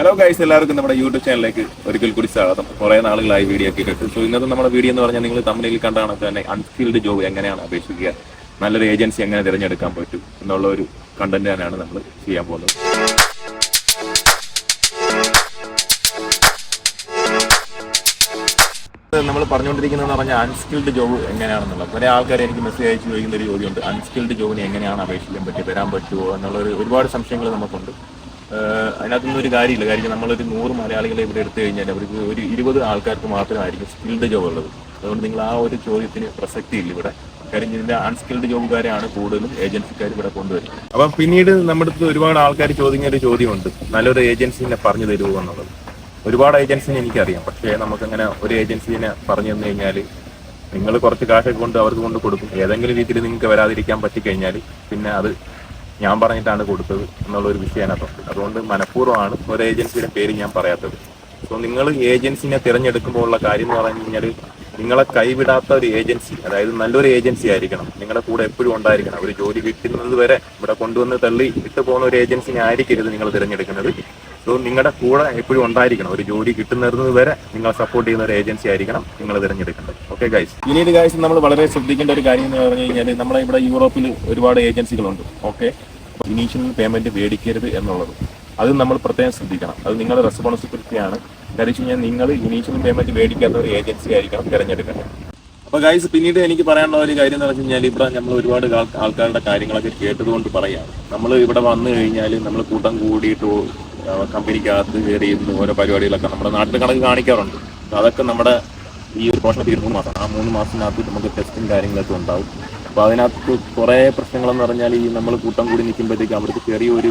Hello guys എല്ലാവർക്കും നമ്മുടെ YouTube ചാനലിലേക്ക് ഒരിക്കൽ കൂടി സ്വാഗതം. കുറേ നാളുകളായി വീഡിയോ ഒക്കെ കിട്ടും. സോ ഇന്നത്തെ നമ്മുടെ വീഡിയോ എന്ന് പറഞ്ഞാൽ നിങ്ങൾ തമ്മിൽ കണ്ടാണ് തന്നെ അൺസ്കിൽഡ് ജോബ് എങ്ങനെയാണ് അപേക്ഷിക്കുക? നല്ലൊരു ഏജൻസി എങ്ങനെ തിരഞ്ഞെടുക്കാൻ പറ്റും? എന്നുള്ള ഒരു കണ്ടന്റ് തന്നെയാണ് നമ്മൾ ചെയ്യാൻ പോകുന്നത്. നമ്മൾ പറഞ്ഞുകൊണ്ടിരിക്കുന്നതെന്ന് പറഞ്ഞാൽ അൺസ്കിൽഡ് ജോബ് എങ്ങനെയാണെന്നുള്ളത്. കുറെ ആൾക്കാർ എനിക്ക് മെസ്സേജ് അയച്ചു ചോദിക്കുന്ന ഒരു ചോദ്യമുണ്ട്. അൺസ്കിൽഡ് ജോബിന് എങ്ങനെയാണ് അപേക്ഷിക്കാൻ പറ്റുക തരാൻ പറ്റുമോ? എന്നുള്ള ഒരു ഒരുപാട് സംശയങ്ങൾ നമുക്കുണ്ട്. അതിനകത്തൊന്നും ഒരു കാര്യമില്ല. കാര്യം നമ്മളൊരു നൂറ് മലയാളികളെ ഇവിടെ എടുത്തു കഴിഞ്ഞാൽ അവർക്ക് ഒരു ഇരുപത് ആൾക്കാർക്ക് മാത്രമായിരിക്കും സ്കിൽഡ് ജോബ് ഉള്ളത്. അതുകൊണ്ട് നിങ്ങൾ ആ ഒരു ചോദ്യത്തിന് പ്രസക്തിയില്ല ഇവിടെ. കാര്യം ഇതിന്റെ അൺസ്കിൽഡ് ജോബുകാരെയാണ് കൂടുതലും ഏജൻസിക്കാർ ഇവിടെ കൊണ്ടുവരുന്നത്. അപ്പൊ പിന്നീട് നമ്മുടെ അടുത്ത് ഒരുപാട് ആൾക്കാർ ചോദിക്കുന്ന ഒരു ചോദ്യമുണ്ട്. നല്ലൊരു ഏജൻസിനെ പറഞ്ഞു തരുമോ എന്നുള്ളത്. ഒരുപാട് ഏജൻസിനെ എനിക്കറിയാം. പക്ഷേ നമുക്കങ്ങനെ ഒരു ഏജൻസിനെ പറഞ്ഞു തന്നു കഴിഞ്ഞാൽ നിങ്ങൾ കുറച്ച് കാശൊക്കെ കൊണ്ട് അവർക്ക് കൊണ്ട് കൊടുക്കും. ഏതെങ്കിലും രീതിയിൽ നിങ്ങൾക്ക് വരാതിരിക്കാൻ പറ്റിക്കഴിഞ്ഞാൽ പിന്നെ അത് ഞാൻ പറഞ്ഞിട്ടാണ് കൊടുത്തത് എന്നുള്ള ഒരു വിഷയം അതിനകത്തുണ്ട് അതുകൊണ്ട് മനഃപൂർവമാണ് ഒരു ഏജൻസിയുടെ പേര് ഞാൻ പറയാത്തത്. സോ നിങ്ങൾ ഏജൻസിനെ തിരഞ്ഞെടുക്കുമ്പോൾ ഉള്ള കാര്യം എന്ന് പറഞ്ഞു കഴിഞ്ഞാൽ നിങ്ങളെ കൈവിടാത്ത ഒരു ഏജൻസി അതായത് നല്ലൊരു ഏജൻസി ആയിരിക്കണം. നിങ്ങളുടെ കൂടെ എപ്പോഴും ഉണ്ടായിരിക്കണം. ഒരു ജോലി കിട്ടുന്നത് വരെ ഇവിടെ കൊണ്ടുവന്ന് തള്ളി ഇട്ട് പോകുന്ന ഒരു ഏജൻസിനെ ആയിരിക്കരുത് നിങ്ങൾ തിരഞ്ഞെടുക്കുന്നത്. സോ നിങ്ങളുടെ കൂടെ എപ്പോഴും ഉണ്ടായിരിക്കണം. ഒരു ജോലി കിട്ടുന്നത് വരെ നിങ്ങൾ സപ്പോർട്ട് ചെയ്യുന്ന ഒരു ഏജൻസി ആയിരിക്കണം നിങ്ങൾ തിരഞ്ഞെടുക്കേണ്ടത്. ഓക്കെ ഗൈസ് പിന്നീട് ഗൈസ് നമ്മൾ വളരെ ശ്രദ്ധിക്കേണ്ട ഒരു കാര്യം എന്ന് പറഞ്ഞു കഴിഞ്ഞാൽ നമ്മളെ ഇവിടെ യൂറോപ്പിൽ ഒരുപാട് ഏജൻസികളുണ്ട്. ഓക്കെ ഇനീഷ്യൽ പേയ്മെന്റ് മേടിക്കരുത് എന്നുള്ളത്. അത് നമ്മൾ പ്രത്യേകം ശ്രദ്ധിക്കണം. അത് നിങ്ങളുടെ റെസ്പോൺസിബിലിറ്റിയാണ് കാര്യം കഴിഞ്ഞാൽ നിങ്ങൾ ഇനീഷ്യൽ പേയ്മെന്റ് മേടിക്കാത്ത ഒരു ഏജൻസി ആയിരിക്കണം തിരഞ്ഞെടുക്കേണ്ടത്. അപ്പൊ ഗൈസ് പിന്നീട് എനിക്ക് പറയാനുള്ള ഒരു കാര്യം എന്ന് പറഞ്ഞു കഴിഞ്ഞാൽ ഇവിടെ നമ്മൾ ഒരുപാട് ആൾക്കാരുടെ കാര്യങ്ങളൊക്കെ കേട്ടതുകൊണ്ട് പറയാണ് നമ്മൾ ഇവിടെ വന്നു കഴിഞ്ഞാൽ നമ്മൾ കൂട്ടം കൂടിയിട്ട് കമ്പനിക്കകത്ത് കയറി ഇരുന്ന് ഓരോ പരിപാടികളൊക്കെ നമ്മുടെ നാട്ടിൽ കണക്ക് കാണിക്കാറുണ്ട്. അതൊക്കെ നമ്മുടെ ഈ ഒരു പോഷണ തീരും മൂന്ന് മാസം. ആ മൂന്ന് മാസത്തിനകത്ത് നമുക്ക് ടെസ്റ്റും കാര്യങ്ങളൊക്കെ ഉണ്ടാവും. അപ്പോൾ അതിനകത്ത് കുറേ പ്രശ്നങ്ങളെന്ന് പറഞ്ഞാൽ ഈ നമ്മൾ കൂട്ടം കൂടി നിൽക്കുമ്പോഴത്തേക്ക് അവർക്ക് ചെറിയൊരു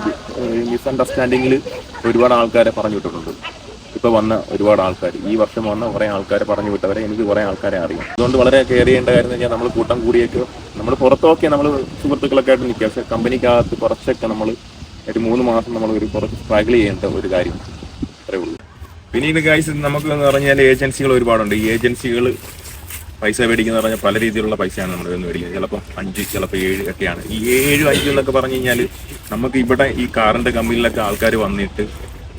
മിസ്അണ്ടർസ്റ്റാൻഡിങ്ങിൽ ഒരുപാട് ആൾക്കാരെ പറഞ്ഞു വിട്ടിട്ടുണ്ട്. ഇപ്പോൾ വന്ന ഒരുപാട് ആൾക്കാർ. ഈ വർഷം വന്ന കുറേ ആൾക്കാരെ പറഞ്ഞു വിട്ടവരെ എനിക്ക് കുറേ ആൾക്കാരെ അറിയാം. അതുകൊണ്ട് വളരെ കെയർ ചെയ്യേണ്ട കാര്യം എന്ന് വെച്ചാൽ നമ്മൾ കൂട്ടം കൂടിയൊക്കെ നമ്മൾ പുറത്തൊക്കെ നമ്മൾ സുഹൃത്തുക്കളൊക്കെ ആയിട്ട് നിൽക്കുക. പക്ഷേ കമ്പനിക്കകത്ത് കുറച്ചൊക്കെ നമ്മൾ ഒരു മൂന്ന് മാസം നമ്മൾ ഒരു കുറച്ച് സ്ട്രഗിൾ ചെയ്യേണ്ട ഒരു കാര്യം. അത്രേ ഉള്ളൂ. പിന്നീട് ഗൈസ് നമുക്ക് എന്ന് പറഞ്ഞാൽ ഏജൻസികൾ ഒരുപാടുണ്ട്. ഈ ഏജൻസികൾ പൈസ മേടിക്കുന്ന പറഞ്ഞാൽ പല രീതിയിലുള്ള പൈസയാണ് നമ്മൾ ഇന്ന് മേടിക്കുന്നത്. ചിലപ്പോൾ അഞ്ച് ചിലപ്പോൾ ഏഴ് ഒക്കെയാണ്. ഈ ഏഴ് അഞ്ച് എന്നൊക്കെ പറഞ്ഞു കഴിഞ്ഞാൽ നമുക്ക് ഇവിടെ ഈ കാറിന്റെ കമ്പനിയിലൊക്കെ ആൾക്കാർ വന്നിട്ട്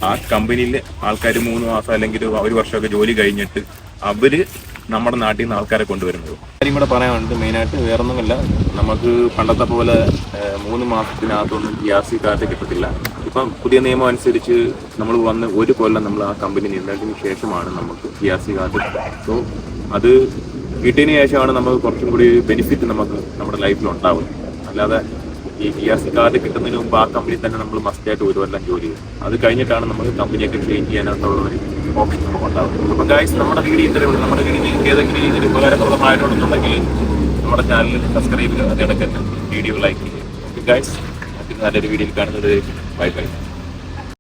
ആ കമ്പനിയിൽ ആൾക്കാർ മൂന്ന് മാസം അല്ലെങ്കിൽ ഒരു വർഷമൊക്കെ ജോലി കഴിഞ്ഞിട്ട് അവർ നമ്മുടെ നാട്ടിൽ നിന്ന് ആൾക്കാരെ കൊണ്ടുവരുന്നത്. കാര്യം കൂടെ പറയാനുണ്ട് മെയിനായിട്ട് വേറൊന്നുമല്ല. നമുക്ക് പണ്ടത്തെ പോലെ മൂന്ന് മാസത്തിനകത്തൊന്നും ഗ്യാസ് കാർഡ് കിട്ടത്തില്ല. ഇപ്പം പുതിയ നിയമം അനുസരിച്ച് നമ്മൾ വന്ന് ഒരു കൊല്ലം നമ്മൾ ആ കമ്പനി നിന്നതിന് ശേഷമാണ് നമുക്ക് ഗ്യാസ് കാർഡ് സോ അത് കിട്ടിയതിന് ശേഷമാണ് നമുക്ക് കുറച്ചും കൂടി ബെനിഫിറ്റ് നമുക്ക് നമ്മുടെ ലൈഫിൽ ഉണ്ടാവുന്നത്. അല്ലാതെ ഈ പി ആർ സി കാർഡ് കിട്ടുന്നതിന് മുമ്പ് ആ കമ്പനി തന്നെ നമ്മൾ മസ്റ്റായിട്ട് ഒരു കൊല്ലം ജോലി ചെയ്യും. അത് കഴിഞ്ഞിട്ടാണ് നമുക്ക് കമ്പനിയൊക്കെ ട്രെയിൻ ചെയ്യാനായിട്ടുള്ള ഒരു ഓപ്ഷൻ നമുക്ക് ഉണ്ടാകും അപ്പോൾ ഗൈസ് നമ്മുടെ വീഡിയോ ഇത്രയേ നമ്മുടെ വീഡിയോ നിങ്ങൾക്ക് ഏതെങ്കിലും രീതിയിൽ ഉപകാരപ്രദമായിട്ടുണ്ടെന്നുണ്ടെങ്കിൽ നമ്മുടെ ചാനലിൽ സബ്സ്ക്രൈബ് ചെയ്യുക. അതിടയ്ക്ക് വീഡിയോ ലൈക്ക് ചെയ്യുക. ഓക്കെ ഗൈസ് നല്ലൊരു വീഡിയോയിൽ കാണുന്നത് ബൈ ബൈ